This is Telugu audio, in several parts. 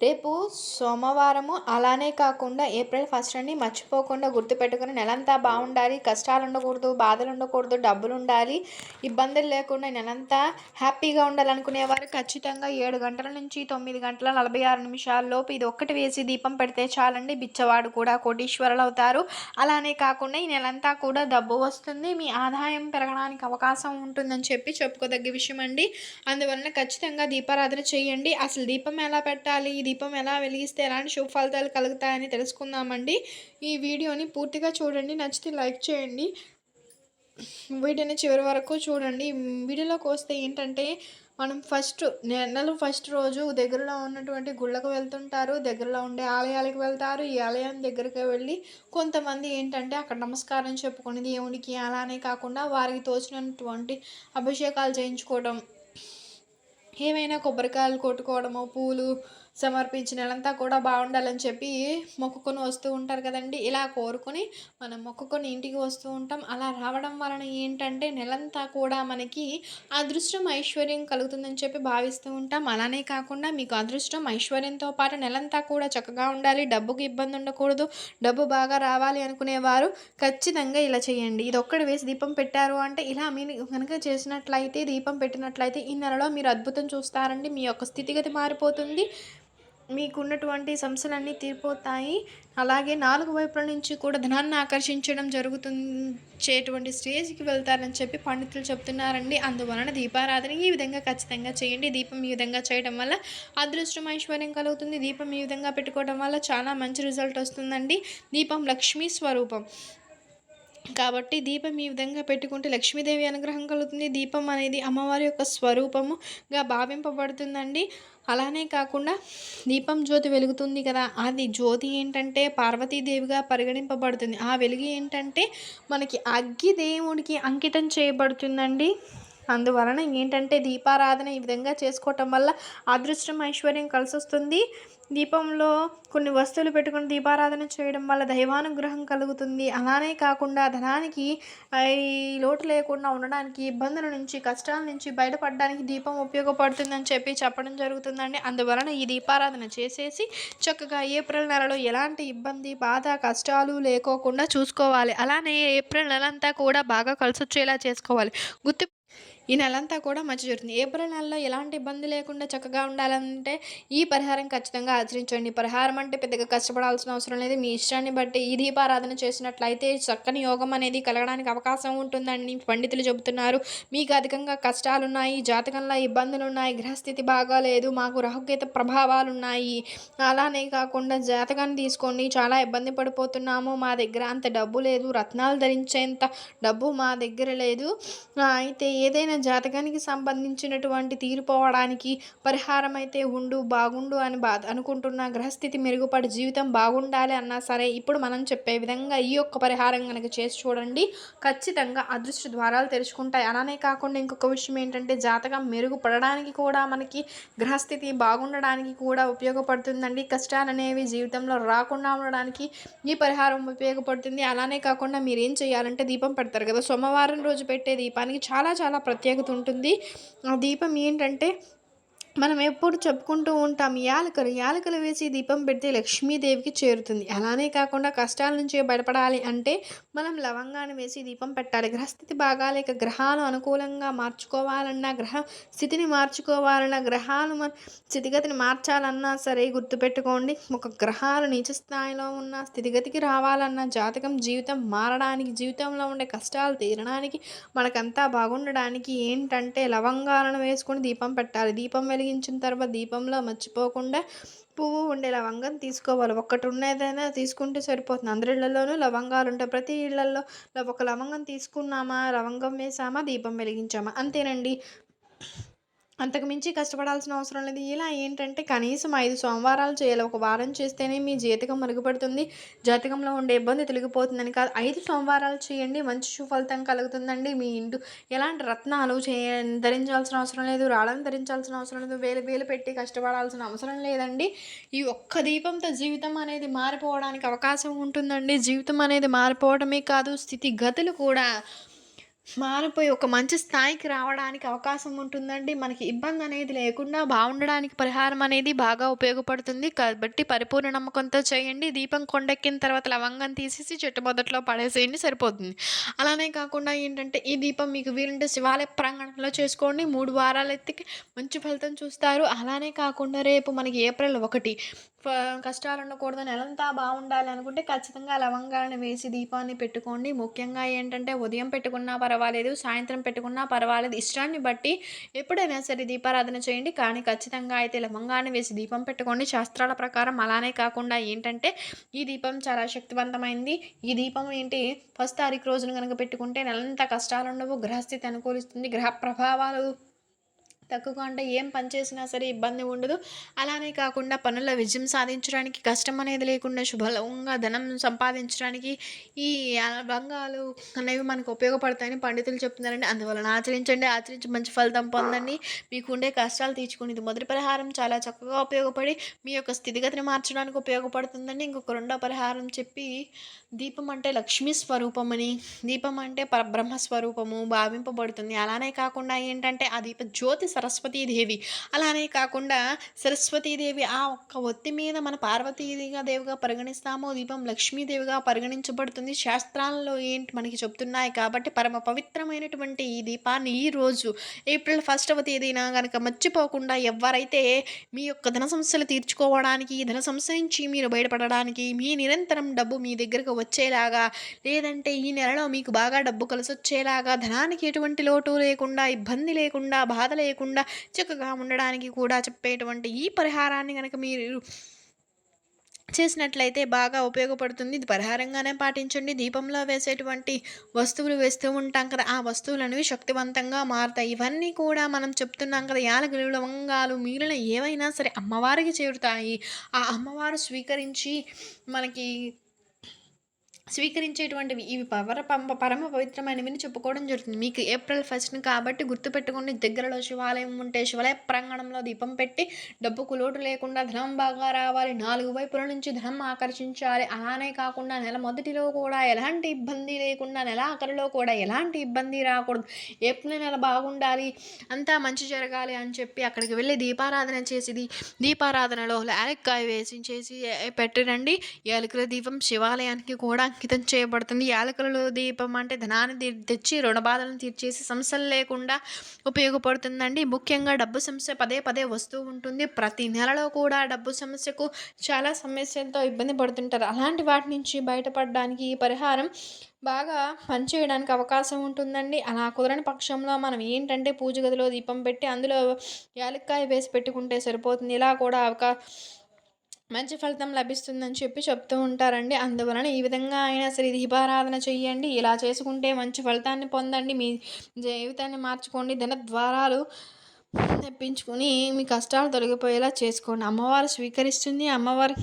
రేపు సోమవారము అలానే కాకుండా ఏప్రిల్ ఫస్ట్ అని మర్చిపోకుండా గుర్తుపెట్టుకుని నెలంతా బాగుండాలి కష్టాలు ఉండకూడదు బాధలు ఉండకూడదు డబ్బులు ఉండాలి ఇబ్బందులు లేకుండా నెలంతా హ్యాపీగా ఉండాలనుకునేవారు ఖచ్చితంగా ఏడు గంటల నుంచి తొమ్మిది గంటల నలభై ఆరు నిమిషాల్లోపు ఇది ఒక్కటి వేసి దీపం పెడితే చాలండి. బిచ్చవాడు కూడా కోటీశ్వరులు అవుతారు అలానే కాకుండా ఈ నెలంతా కూడా డబ్బు వస్తుంది. మీ ఆదాయం పెరగడానికి అవకాశం ఉంటుందని చెప్పి చెప్పుకోదగ్గ విషయం అండి అందువలన ఖచ్చితంగా దీపారాధన చేయండి. అసలు దీపం ఎలా పెట్టాలి? దీపం ఎలా వెలిగిస్తే ఎలాంటి శుభ ఫలితాలు కలుగుతాయని తెలుసుకుందామండి. ఈ వీడియోని పూర్తిగా చూడండి నచ్చితే లైక్ చేయండి. వీడియోని చివరి వరకు చూడండి. వీడియోలోకి వస్తే ఏంటంటే మనం ఫస్ట్ నెలలు ఫస్ట్ రోజు దగ్గరలో ఉన్నటువంటి గుళ్ళకు వెళ్తుంటారు దగ్గరలో ఉండే ఆలయాలకు వెళ్తారు. ఈ ఆలయం దగ్గరికి వెళ్ళి కొంతమంది ఏంటంటే అక్కడ నమస్కారం చెప్పుకుని దేవునికి అలానే కాకుండా వారికి తోచినటువంటి అభిషేకాలు చేయించుకోవడం ఏమైనా కొబ్బరికాయలు కొట్టుకోవడము పూలు సమర్పించి నెలంతా కూడా బాగుండాలని చెప్పి మొక్కుకొని వస్తూ ఉంటారు కదండి. ఇలా కోరుకొని మనం మొక్కుకొని ఇంటికి వస్తూ ఉంటాం. అలా రావడం వలన ఏంటంటే నెలంతా కూడా మనకి అదృష్టం ఐశ్వర్యం కలుగుతుందని చెప్పి భావిస్తూ ఉంటాం. అలానే కాకుండా మీకు అదృష్టం ఐశ్వర్యంతో పాటు నెలంతా కూడా చక్కగా ఉండాలి. డబ్బుకి ఇబ్బంది ఉండకూడదు. డబ్బు బాగా రావాలి అనుకునేవారు ఖచ్చితంగా ఇలా చేయండి. ఇది ఒక్కడి వేసి దీపం పెట్టారు అంటే ఇలా మీరు కనుక చేసినట్లయితే దీపం పెట్టినట్లయితే ఈ నెలలో మీరు అద్భుతం చూస్తారండి. మీ యొక్క స్థితిగతి మారిపోతుంది. మీకున్నటువంటి సమస్యలన్నీ తీరిపోతాయి. అలాగే నాలుగు వైపుల నుంచి కూడా ధనాన్ని ఆకర్షించడం జరుగుతుంచేటువంటి స్టేజ్కి వెళ్తారని చెప్పి పండితులు చెప్తున్నారండి. అందువలన దీపారాధన ఈ విధంగా ఖచ్చితంగా చేయండి. దీపం ఈ విధంగా చేయడం వల్ల అదృష్టం ఐశ్వర్యం కలుగుతుంది. దీపం ఈ విధంగా పెట్టుకోవడం వల్ల చాలా మంచి రిజల్ట్ వస్తుందండి. దీపం లక్ష్మీ స్వరూపం. కాబట్టి దీపం ఈ విధంగా పెట్టుకుంటే లక్ష్మీదేవి అనుగ్రహం కలుగుతుంది. దీపం అనేది అమ్మవారి యొక్క స్వరూపముగా భావింపబడుతుందండి. అలానే కాకుండా దీపం జ్యోతి వెలుగుతుంది కదా అది జ్యోతి ఏంటంటే పార్వతీదేవిగా పరిగణింపబడుతుంది. ఆ వెలుగు ఏంటంటే మనకి అగ్గి దేవుడికి అంకితం చేయబడుతుందండి. అందువలన ఏంటంటే దీపారాధన ఈ విధంగా చేసుకోవటం వల్ల అదృష్టం ఐశ్వర్యం కలిసి వస్తుంది దీపంలో కొన్ని వస్తువులు పెట్టుకుని దీపారాధన చేయడం వల్ల దైవానుగ్రహం కలుగుతుంది. అలానే కాకుండా ధనానికి ఈ లోటు లేకుండా ఉండడానికి ఇబ్బందుల నుంచి కష్టాల నుంచి బయటపడడానికి దీపం ఉపయోగపడుతుందని చెప్పి చెప్పడం జరుగుతుందండి. అందువలన ఈ దీపారాధన చేసేసి చక్కగా ఏప్రిల్ నెలలో ఎలాంటి ఇబ్బంది బాధ కష్టాలు లేకోకుండా చూసుకోవాలి. అలానే ఏప్రిల్ నెలంతా కూడా బాగా కలిసి వచ్చేలా చేసుకోవాలి. గుర్తు ఈ నెలంతా కూడా మంచి జరుగుతుంది. ఏప్రిల్ నెలలో ఎలాంటి ఇబ్బంది లేకుండా చక్కగా ఉండాలంటే ఈ పరిహారం ఖచ్చితంగా ఆచరించండి. పరిహారం అంటే పెద్దగా కష్టపడాల్సిన అవసరం లేదు. మీ ఇష్టాన్ని బట్టి ఈ దీపారాధన చేసినట్లయితే చక్కని యోగం అనేది కలగడానికి అవకాశం ఉంటుందని పండితులు చెబుతున్నారు. మీకు అధికంగా కష్టాలున్నాయి జాతకంలో ఇబ్బందులు ఉన్నాయి గ్రహస్థితి బాగాలేదు మాకు రాహుకేత ప్రభావాలు ఉన్నాయి అలానే కాకుండా జాతకాన్ని తీసుకోండి. చాలా ఇబ్బంది పడిపోతున్నాము. మా దగ్గర అంత డబ్బు లేదు. రత్నాలు ధరించేంత డబ్బు మా దగ్గర లేదు. అయితే ఏదైనా జాతకానికి సంబంధించినటువంటి తీరిపోవడానికి పరిహారం అయితే ఉండు బాగుండు అని బా అనుకుంటున్న గ్రహస్థితి మెరుగుపడి జీవితం బాగుండాలి అన్నా సరే ఇప్పుడు మనం చెప్పే విధంగా ఈ యొక్క పరిహారం కనుక చేసి చూడండి ఖచ్చితంగా అదృష్ట ద్వారాలు తెరుచుకుంటాయి. అలానే కాకుండా ఇంకొక విషయం ఏంటంటే జాతకం మెరుగుపడడానికి కూడా మనకి గ్రహస్థితి బాగుండడానికి కూడా ఉపయోగపడుతుందండి. కష్టాలు అనేవి జీవితంలో రాకుండా ఉండడానికి ఈ పరిహారం ఉపయోగపడుతుంది. అలానే కాకుండా మీరు ఏం చేయాలంటే దీపం పెడతారు కదా సోమవారం రోజు పెట్టే దీపానికి చాలా చాలా ప్రత్యేక ప్రత్యేకత ఉంటుంది. ఆ దీపం ఏంటంటే మనం ఎప్పుడు చెప్పుకుంటూ ఉంటాం యాలకలు యాలకలు వేసి దీపం పెడితే లక్ష్మీదేవికి చేరుతుంది. అలానే కాకుండా కష్టాల నుంచి బయటపడాలి అంటే మనం లవంగాన్ని వేసి దీపం పెట్టాలి. గ్రహస్థితి బాగాలేక గ్రహాలు అనుకూలంగా మార్చుకోవాలన్నా గ్రహ స్థితిని మార్చుకోవాలన్నా గ్రహాలు స్థితిగతిని మార్చాలన్నా సరే గుర్తుపెట్టుకోండి. ఒక గ్రహాలు నీచ స్థాయిలో ఉన్న స్థితిగతికి రావాలన్నా జాతకం జీవితం మారడానికి జీవితంలో ఉండే కష్టాలు తీరడానికి మనకంతా బాగుండడానికి ఏంటంటే లవంగాలను వేసుకొని దీపం పెట్టాలి. దీపం వెలిగి వెలిగించిన తర్వాత దీపంలో మర్చిపోకుండా పువ్వు ఉండే లవంగం తీసుకోవాలి. ఒక్కటి ఉన్నదైనా తీసుకుంటే సరిపోతుంది. అందరి ఇళ్ళలోనూ లవంగాలు ఉంటాయి. ప్రతి ఇళ్ళలో ఒక లవంగం తీసుకున్నామా లవంగం వేసామా దీపం వెలిగించామా? అంతేనండి. అంతకు మించి కష్టపడాల్సిన అవసరం లేదు. ఇలా ఏంటంటే కనీసం ఐదు సోమవారాలు చేయాలి. ఒక వారం చేస్తేనే మీ జీతకం మరుగుపడుతుంది. జాతకంలో ఉండే ఇబ్బంది తొలగిపోతుందని కాదు. ఐదు సోమవారాలు చేయండి. మంచి సుఫలితం కలుగుతుందండి మీ ఇంటి. ఎలాంటి రత్నాలు చే ధరించాల్సిన అవసరం లేదు. రాళ్ళను ధరించాల్సిన అవసరం లేదు. వేలు వేలు పెట్టి కష్టపడాల్సిన అవసరం లేదండి. ఈ ఒక్క దీపంతో జీవితం అనేది మారిపోవడానికి అవకాశం ఉంటుందండి. జీవితం అనేది మారిపోవడమే కాదు స్థితిగతులు కూడా మారిపోయి ఒక మంచి స్థాయికి రావడానికి అవకాశం ఉంటుందండి. మనకి ఇబ్బంది అనేది లేకుండా బాగుండడానికి పరిహారం అనేది బాగా ఉపయోగపడుతుంది. కాబట్టి పరిపూర్ణ నమ్మకంతో చేయండి. దీపం కొండెక్కిన తర్వాత లవంగం తీసేసి చెట్టు మొదట్లో పడేసేయండి సరిపోతుంది. అలానే కాకుండా ఏంటంటే ఈ దీపం మీకు వీలుంటే శివాలయ ప్రాంగణంలో చేసుకోండి. మూడు వారాలు ఎత్తికి మంచి ఫలితం చూస్తారు. అలానే కాకుండా రేపు మనకి ఏప్రిల్ ఒకటి కష్టాలు ఉండకూడదు నెలంతా బాగుండాలి అనుకుంటే ఖచ్చితంగా లవంగాలను వేసి దీపాన్ని పెట్టుకోండి. ముఖ్యంగా ఏంటంటే ఉదయం పెట్టుకున్నా పర్వాలేదు సాయంత్రం పెట్టుకున్నా పర్వాలేదు. ఇష్టాన్ని బట్టి ఎప్పుడైనా సరే దీపారాధన చేయండి. కానీ ఖచ్చితంగా అయితే లవంగాన్ని వేసి దీపం పెట్టుకోండి. శాస్త్రాల ప్రకారం అలానే కాకుండా ఏంటంటే ఈ దీపం చాలా శక్తివంతమైంది. ఈ దీపం ఏంటి? ఫస్ట్ తారీఖు రోజున కనుక పెట్టుకుంటే నెలంతా కష్టాలు ఉండవు గ్రహస్థితి అనుకూలిస్తుంది. గ్రహ ప్రభావాలు తక్కువగా అంటే ఏం పని చేసినా సరే ఇబ్బంది ఉండదు. అలానే కాకుండా పనుల విజయం సాధించడానికి కష్టం అనేది లేకుండా శుభంగా ధనం సంపాదించడానికి ఈ రంగాలు అనేవి మనకు ఉపయోగపడతాయని పండితులు చెప్తున్నారండి. అందువలన ఆచరించండి ఆచరించి మంచి ఫలితం పొందండి. మీకు ఉండే కష్టాలు తీర్చుకుని ఇది మొదటి పరిహారం. చాలా చక్కగా ఉపయోగపడి మీ యొక్క స్థితిగతిని మార్చడానికి ఉపయోగపడుతుందండి. ఇంకొక రెండో పరిహారం చెప్పి దీపం అంటే లక్ష్మీ స్వరూపమని దీపం అంటే పరబ్రహ్మ స్వరూపము భావింపబడుతుంది. అలానే కాకుండా ఏంటంటే ఆ దీప జ్యోతి సరస్వతీదేవి. అలానే కాకుండా సరస్వతీదేవి ఆ ఒక్క ఒత్తి మీద మన పార్వతీదేవిగా దేవిగా పరిగణిస్తామో దీపం లక్ష్మీదేవిగా పరిగణించబడుతుంది. శాస్త్రాలలో ఏంటి మనకి చెప్తున్నాయి కాబట్టి పరమ పవిత్రమైనటువంటి ఈ దీపాన్ని ఈ రోజు ఏప్రిల్ ఫస్టవ తేదీన కనుక మర్చిపోకుండా ఎవరైతే మీ యొక్క ధన సమస్యలు తీర్చుకోవడానికి ధన సమస్య నుంచి మీరు బయటపడడానికి మీ నిరంతరం డబ్బు మీ దగ్గరకు వచ్చేలాగా లేదంటే ఈ నెలలో మీకు బాగా డబ్బు కలిసి వచ్చేలాగా ధనానికి ఎటువంటి లోటు లేకుండా ఇబ్బంది లేకుండా బాధ లేకుండా చక్కగా ఉండడానికి కూడా చెప్పేటువంటి ఈ పరిహారాన్ని కనుక మీరు చేసినట్లయితే బాగా ఉపయోగపడుతుంది. ఇది పరిహారంగానే పాటించండి. దీపంలో వేసేటువంటి వస్తువులు వేస్తూ ఉంటాం కదా ఆ వస్తువులు అనేవి శక్తివంతంగా మారుతాయి. ఇవన్నీ కూడా మనం చెప్తున్నాం కదా యాలకులు లవంగాలు మిగిలిన ఏవైనా సరే అమ్మవారికి చేరుతాయి. ఆ అమ్మవారు స్వీకరించి మనకి స్వీకరించేటువంటివి. ఇవి పవర పంప పరమ పవిత్రమైనవిని చెప్పుకోవడం జరుగుతుంది. మీకు ఏప్రిల్ ఫస్ట్ని కాబట్టి గుర్తుపెట్టుకుని దగ్గరలో శివాలయం ఉంటే శివాలయ ప్రాంగణంలో దీపం పెట్టి డబ్బుకు లోటు లేకుండా ధనం బాగా రావాలి. నాలుగు వైపుల నుంచి ధనం ఆకర్షించాలి. అలానే కాకుండా నెల మొదటిలో కూడా ఎలాంటి ఇబ్బంది లేకుండా నెల ఆఖరిలో కూడా ఎలాంటి ఇబ్బంది రాకూడదు. ఏప్రిల్ నెల బాగుండాలి అంతా మంచి జరగాలి అని చెప్పి అక్కడికి వెళ్ళి దీపారాధన చేసి దీపారాధనలో యాలక్కాయ వేసి చేసి పెట్టిరండి. యాలకుల దీపం శివాలయానికి కూడా అంకితం చేయబడుతుంది. యాలకుల దీపం అంటే ధనాన్ని తెచ్చి రుణ బాధలను తీర్చేసి సమస్యలు లేకుండా ఉపయోగపడుతుందండి. ముఖ్యంగా డబ్బు సమస్య పదే పదే వస్తూ ఉంటుంది. ప్రతి నెలలో కూడా డబ్బు సమస్యకు చాలా సమస్యలతో ఇబ్బంది పడుతుంటారు. అలాంటి వాటి నుంచి బయటపడడానికి ఈ పరిహారం బాగా పనిచేయడానికి అవకాశం ఉంటుందండి. అలా కుదరని పక్షంలో మనం ఏంటంటే పూజ గదిలో దీపం పెట్టి అందులో యాలక్కాయ వేసి పెట్టుకుంటే సరిపోతుంది. ఇలా కూడా అవకా మంచి ఫలితం లభిస్తుందని చెప్పి చెప్తూ ఉంటారండి. అందువలన ఈ విధంగా అయినా సరే దీపారాధన చెయ్యండి. ఇలా చేసుకుంటే మంచి ఫలితాన్ని పొందండి. మీ జీవితాన్ని మార్చుకోండి. ధన ద్వారాలు తెప్పించుకొని మీ కష్టాలు తొలగిపోయేలా చేసుకోండి. అమ్మవారు స్వీకరిస్తుంది. అమ్మవారి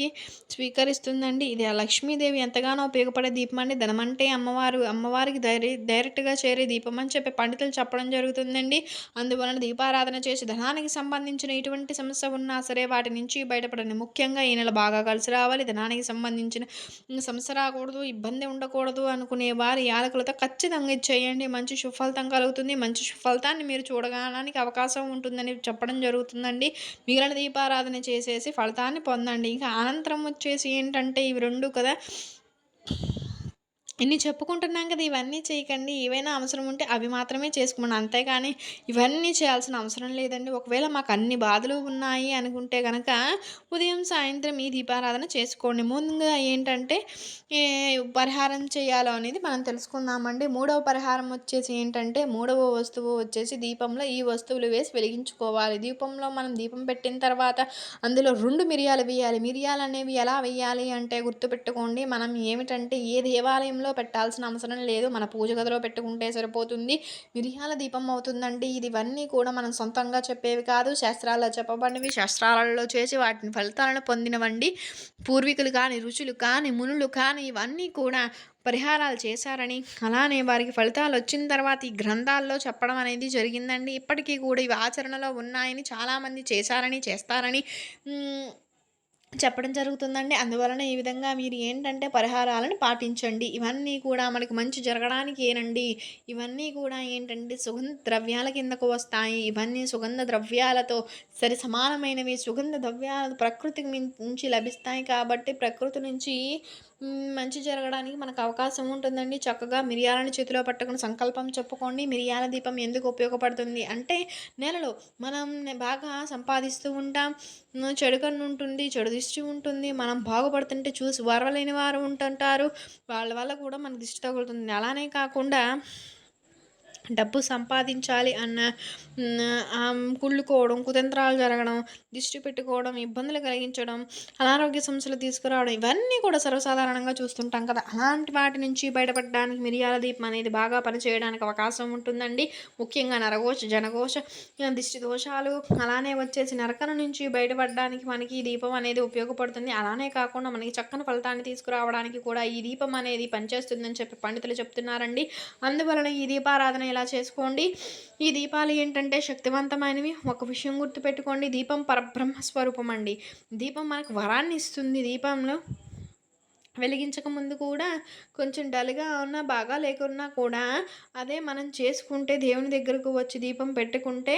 అమ్మవారికి స్వీకరిస్తుందండి. ఇది ఆ లక్ష్మీదేవి ఎంతగానో ఉపయోగపడే దీపం అండి. ధనమంటే అమ్మవారు అమ్మవారికి డైరె డైరెక్ట్గా చేరే దీపం అని చెప్పి పండితులు చెప్పడం జరుగుతుందండి. అందువలన దీపారాధన చేసి ధనానికి సంబంధించిన ఎటువంటి సమస్య ఉన్నా సరే వాటి నుంచి బయటపడండి. ముఖ్యంగా ఈ నెల బాగా కలిసి రావాలి. ధనానికి సంబంధించిన సమస్య రాకూడదు ఇబ్బంది ఉండకూడదు అనుకునే వారి యాలకులతో ఖచ్చితంగా ఇచ్చేయండి. చేయండి మంచి సుఫలితం కలుగుతుంది. మంచి సుఫలితాన్ని మీరు చూడగానానికి అవకాశం ఉంటుందని చెప్పడం జరుగుతుందండి. మిగిలిన దీపారాధన చేసేసి ఫలితాన్ని పొందండి. ఇంకా అనంతరం వచ్చేసి ఏంటంటే ఇవి రెండు కదా. ఇన్ని చెప్పుకుంటున్నాం కదా ఇవన్నీ చేయకండి. ఏవైనా అవసరం ఉంటే అవి మాత్రమే చేసుకోండి అంతేగాని ఇవన్నీ చేయాల్సిన అవసరం లేదండి. ఒకవేళ మాకు అన్ని బాధలు ఉన్నాయి అనుకుంటే కనుక ఉదయం సాయంత్రం ఈ దీపారాధన చేసుకోండి. ముందుగా ఏంటంటే పరిహారం చేయాలో అనేది మనం తెలుసుకుందామండి. మూడవ పరిహారం వచ్చేసి ఏంటంటే మూడవ వస్తువు వచ్చేసి దీపంలో ఈ వస్తువులు వేసి వెలిగించుకోవాలి. దీపంలో మనం దీపం పెట్టిన తర్వాత అందులో రెండు మిరియాలు వేయాలి. మిరియాలు అనేవి ఎలా వేయాలి అంటే గుర్తుపెట్టుకోండి. మనం ఏమిటంటే ఏ దేవాలయంలో పెట్టాల్సిన అవసరం లేదు. మన పూజ గదిలో పెట్టుకుంటే సరిపోతుంది. మిరియాల దీపం అవుతుందండి. ఇది ఇవన్నీ కూడా మనం సొంతంగా చెప్పేవి కాదు. శాస్త్రాల్లో చెప్పబడినవి. శాస్త్రాలలో చేసి వాటిని ఫలితాలను పొందినవండి. పూర్వీకులు కానీ రుచులు కానీ మునులు కానీ ఇవన్నీ కూడా పరిహారాలు చేశారని అలానే వారికి ఫలితాలు వచ్చిన తర్వాత ఈ గ్రంథాల్లో చెప్పడం అనేది జరిగిందండి. ఇప్పటికీ కూడా ఇవి ఆచరణలో ఉన్నాయని చాలామంది చేశారని చేస్తారని చెప్పడం జరుగుతుందండి. అందువలన ఈ విధంగా మీరు ఏంటంటే పరిహారాలను పాటించండి. ఇవన్నీ కూడా మనకి మంచి జరగడానికి ఏనండి. ఇవన్నీ కూడా ఏంటంటే సుగంధ ద్రవ్యాల కిందకు వస్తాయి. ఇవన్నీ సుగంధ ద్రవ్యాలతో సరి సమానమైనవి. సుగంధ ద్రవ్యాలు ప్రకృతికి నుంచి లభిస్తాయి కాబట్టి ప్రకృతి నుంచి మంచి జరగడానికి మనకు అవకాశం ఉంటుందండి. చక్కగా మిరియాలను చేతిలో పట్టుకుని సంకల్పం చెప్పుకోండి. మిరియాల దీపం ఎందుకు ఉపయోగపడుతుంది అంటే నెలలో మనం బాగా సంపాదిస్తూ ఉంటాం. చెడు కన్ను ఉంటుంది చెడు దిష్టి ఉంటుంది. మనం బాగుపడుతుంటే చూసి వరవలేని వారు ఉంటుంటారు. వాళ్ళ వల్ల కూడా మనకు దిష్టి తగులుతుంది. అలానే కాకుండా డబ్బు సంపాదించాలి అన్న కుళ్ళుకోవడం కుతంత్రాలు జరగడం దిష్టి పెట్టుకోవడం ఇబ్బందులు కలిగించడం అనారోగ్య సమస్యలు తీసుకురావడం ఇవన్నీ కూడా సర్వసాధారణంగా చూస్తుంటాం కదా. అలాంటి వాటి నుంచి బయటపడడానికి మిరియాల దీపం అనేది బాగా పనిచేయడానికి అవకాశం ఉంటుందండి. ముఖ్యంగా నరఘోష జనఘోష దిష్టి దోషాలు అలానే వచ్చేసి నరకన నుంచి బయటపడడానికి మనకి ఈ దీపం అనేది ఉపయోగపడుతుంది. అలానే కాకుండా మనకి చక్కని ఫలితాన్ని తీసుకురావడానికి కూడా ఈ దీపం అనేది పనిచేస్తుందని చెప్పి పండితులు చెప్తున్నారండి. అందువలన ఈ దీపారాధన ఇలా చేసుకోండి. ఈ దీపాలు ఏంటంటే శక్తివంతమైనవి. ఒక విషయం గుర్తుపెట్టుకోండి. దీపం పరబ్రహ్మ స్వరూపం అండి దీపం మనకు వరాన్ని ఇస్తుంది. దీపంలో వెలిగించక ముందు కూడా కొంచెం డల్గా ఉన్నా బాగా లేకున్నా కూడా అదే మనం చేసుకుంటే దేవుని దగ్గరకు వచ్చి దీపం పెట్టుకుంటే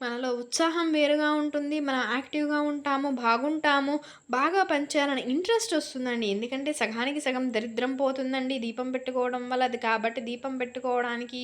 మనలో ఉత్సాహం వేరుగా ఉంటుంది మనం యాక్టివ్గా ఉంటాము బాగుంటాము బాగా పనిచేయాలని ఇంట్రెస్ట్ వస్తుందండి. ఎందుకంటే సగానికి సగం దరిద్రం పోతుందండి. దీపం పెట్టుకోవడం వల్ల అది కాబట్టి దీపం పెట్టుకోవడానికి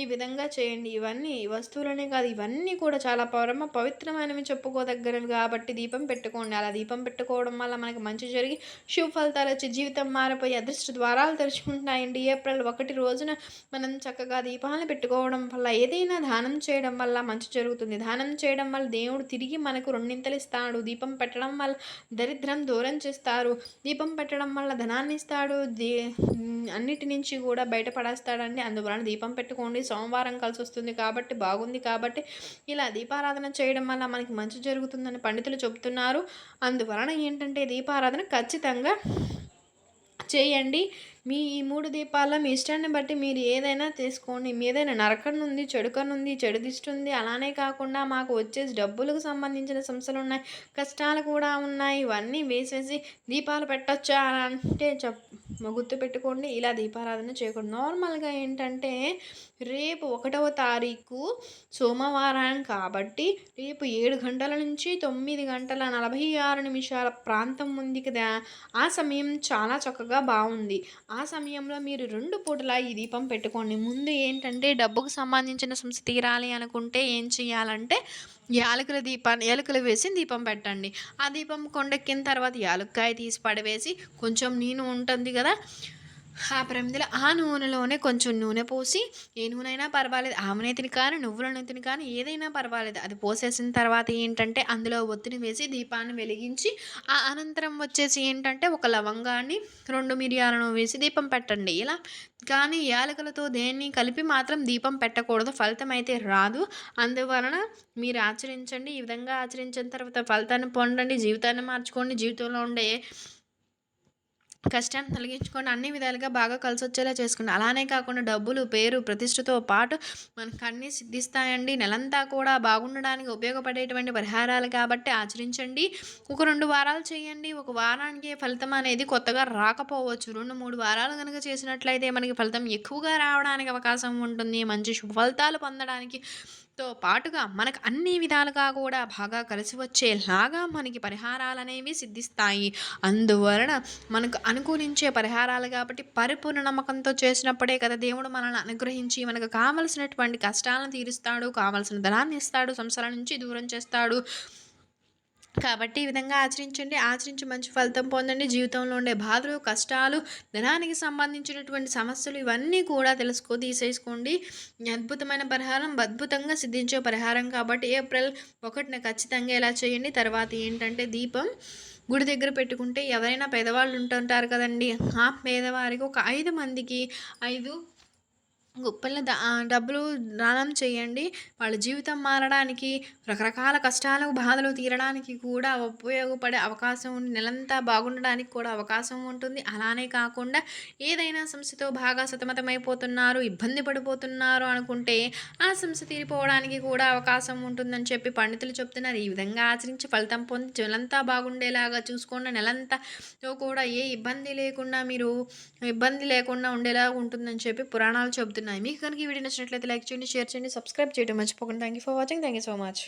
ఈ విధంగా చేయండి. ఇవన్నీ వస్తువులనే కాదు ఇవన్నీ కూడా చాలా పరమ పవిత్రమైనవి చెప్పుకోదగ్గరవి కాబట్టి దీపం పెట్టుకోండి. అలా దీపం పెట్టుకోవడం వల్ల మనకి మంచి జరిగి శుభ ఫలితాలు వచ్చి జీవితం మారిపోయి అదృష్ట ద్వారాలు తెరుచుకుంటాయండి. ఏప్రిల్ ఒకటి రోజున మనం చక్కగా దీపాలను పెట్టుకోవడం వల్ల ఏదైనా దానం చేయడం వల్ల మంచి జరుగుతుంది. నిదానం చేయడం వల్ల దేవుడు తిరిగి మనకు రెండింతలు ఇస్తాడు. దీపం పెట్టడం వల్ల దరిద్రం దూరం చేస్తారు. దీపం పెట్టడం వల్ల ధనాన్ని ఇస్తాడు. దే అన్నిటి నుంచి కూడా బయటపడేస్తాడండి. అందువలన దీపం పెట్టుకోండి. సోమవారం కలిసి వస్తుంది కాబట్టి బాగుంది కాబట్టి ఇలా దీపారాధన చేయడం వల్ల మనకి మంచి జరుగుతుందని పండితులు చెబుతున్నారు. అందువలన ఏంటంటే దీపారాధన ఖచ్చితంగా చేయండి. మీ ఈ మూడు దీపాల మీ ఇష్టాన్ని బట్టి మీరు ఏదైనా తీసుకోండి. మీ ఏదైనా చెడుకనుంది ఉంది చెడు అలానే కాకుండా మాకు వచ్చేసి డబ్బులకు సంబంధించిన సమస్యలు ఉన్నాయి. కష్టాలు కూడా ఉన్నాయి. ఇవన్నీ వేసేసి దీపాలు పెట్టచ్చా అంటే చెప్ గుర్తు పెట్టుకోండి. ఇలా దీపారాధన చేయకూడదు. నార్మల్గా ఏంటంటే రేపు ఒకటవ తారీఖు సోమవారం కాబట్టి రేపు ఏడు గంటల నుంచి తొమ్మిది గంటల నలభై ఆరు నిమిషాల ప్రాంతం ఉంది కదా ఆ సమయం చాలా చక్కగా బాగుంది. ఆ ఆ సమయంలో మీరు రెండు పూటలా ఈ దీపం పెట్టుకోండి. ముందు ఏంటంటే డబ్బుకు సంబంధించిన సమస్య తీరాలి అనుకుంటే ఏం చేయాలంటే యాలకుల దీపాన్ని యాలకులు వేసి దీపం పెట్టండి. ఆ దీపం కొండెక్కిన తర్వాత యాలక్కాయ తీసి పడవేసి కొంచెం నేను ఉంటుంది కదా ఆ ప్రమిదిలో ఆ నూనెలోనే కొంచెం నూనె పోసి ఏ నూనె అయినా పర్వాలేదు ఆమెనేతిని కానీ నువ్వుల నూతిని కానీ ఏదైనా పర్వాలేదు. అది పోసేసిన తర్వాత ఏంటంటే అందులో ఒత్తిడి వేసి దీపాన్ని వెలిగించి ఆ అనంతరం వచ్చేసి ఏంటంటే ఒక లవంగాన్ని రెండు మిరియాలను వేసి దీపం పెట్టండి. ఇలా కానీ యాలకులతో దేన్ని కలిపి మాత్రం దీపం పెట్టకూడదు ఫలితం అయితే రాదు. అందువలన మీరు ఆచరించండి. ఈ విధంగా ఆచరించిన తర్వాత ఫలితాన్ని పొందండి జీవితాన్ని మార్చుకోండి. జీవితంలో ఉండే కష్టాన్ని తొలగించుకొని అన్ని విధాలుగా బాగా కలిసి వచ్చేలా చేసుకుని అలానే కాకుండా డబ్బులు పేరు ప్రతిష్టతో పాటు మనకు అన్నీ సిద్ధిస్తాయండి. నెలంతా కూడా బాగుండడానికి ఉపయోగపడేటువంటి పరిహారాలు కాబట్టి ఆచరించండి. ఒక రెండు వారాలు చేయండి. ఒక వారానికి ఫలితం అనేది కొత్తగా రాకపోవచ్చు. రెండు మూడు వారాలు కనుక చేసినట్లయితే మనకి ఫలితం ఎక్కువగా రావడానికి అవకాశం ఉంటుంది. మంచి శుభ ఫలితాలు పొందడానికి తో పాటుగా మనకు అన్ని విధాలుగా కూడా బాగా కలిసి వచ్చేలాగా మనకి పరిహారాలు అనేవి సిద్ధిస్తాయి. అందువలన మనకు అనుకూలించే పరిహారాలు కాబట్టి పరిపూర్ణ నమ్మకంతో చేసినప్పుడే కదా దేవుడు మనల్ని అనుగ్రహించి మనకు కావలసినటువంటి కష్టాలను తీరుస్తాడు కావలసిన ధనాన్ని ఇస్తాడు సంసారం నుంచి దూరం చేస్తాడు. కాబట్టి ఈ విధంగా ఆచరించండి. ఆచరించి మంచి ఫలితం పొందండి. జీవితంలో ఉండే బాధలు కష్టాలు ధనానికి సంబంధించినటువంటి సమస్యలు ఇవన్నీ కూడా తెలుసుకో తీసేసుకోండి. అద్భుతమైన పరిహారం అద్భుతంగా సిద్ధించే పరిహారం కాబట్టి ఏప్రిల్ ఒకటిన ఖచ్చితంగా ఇలా చేయండి. తర్వాత ఏంటంటే దీపం గుడి దగ్గర పెట్టుకుంటే ఎవరైనా పేదవాళ్ళు ఉంటుంటారు కదండి. ఆ పేదవారికి ఒక ఐదు మందికి ఐదు గొప్పల డబ్బులు దానం చేయండి. వాళ్ళ జీవితం మారడానికి రకరకాల కష్టాలు బాధలు తీరడానికి కూడా ఉపయోగపడే అవకాశం ఉంది నెలంతా బాగుండడానికి కూడా అవకాశం ఉంటుంది. అలానే కాకుండా ఏదైనా సమస్యతో బాగా సతమతమైపోతున్నారు ఇబ్బంది పడిపోతున్నారు అనుకుంటే ఆ సమస్య తీరిపోవడానికి కూడా అవకాశం ఉంటుందని చెప్పి పండితులు చెప్తున్నారు. ఈ విధంగా ఆచరించి ఫలితం పొంది నెలంతా బాగుండేలాగా చూసుకున్న నెలంతా కూడా ఏ ఇబ్బంది లేకుండా మీరు ఇబ్బంది లేకుండా ఉండేలాగా ఉంటుందని చెప్పి పురాణాలు చెబుతున్నాయి మీకు కనుక ఈ వీడియో నచ్చినట్లయితే లైక్ చేయండి షేర్ చేయండి సబ్స్క్రైబ్ చేయడం మర్చిపోకండి. Thank you for watching thank you so much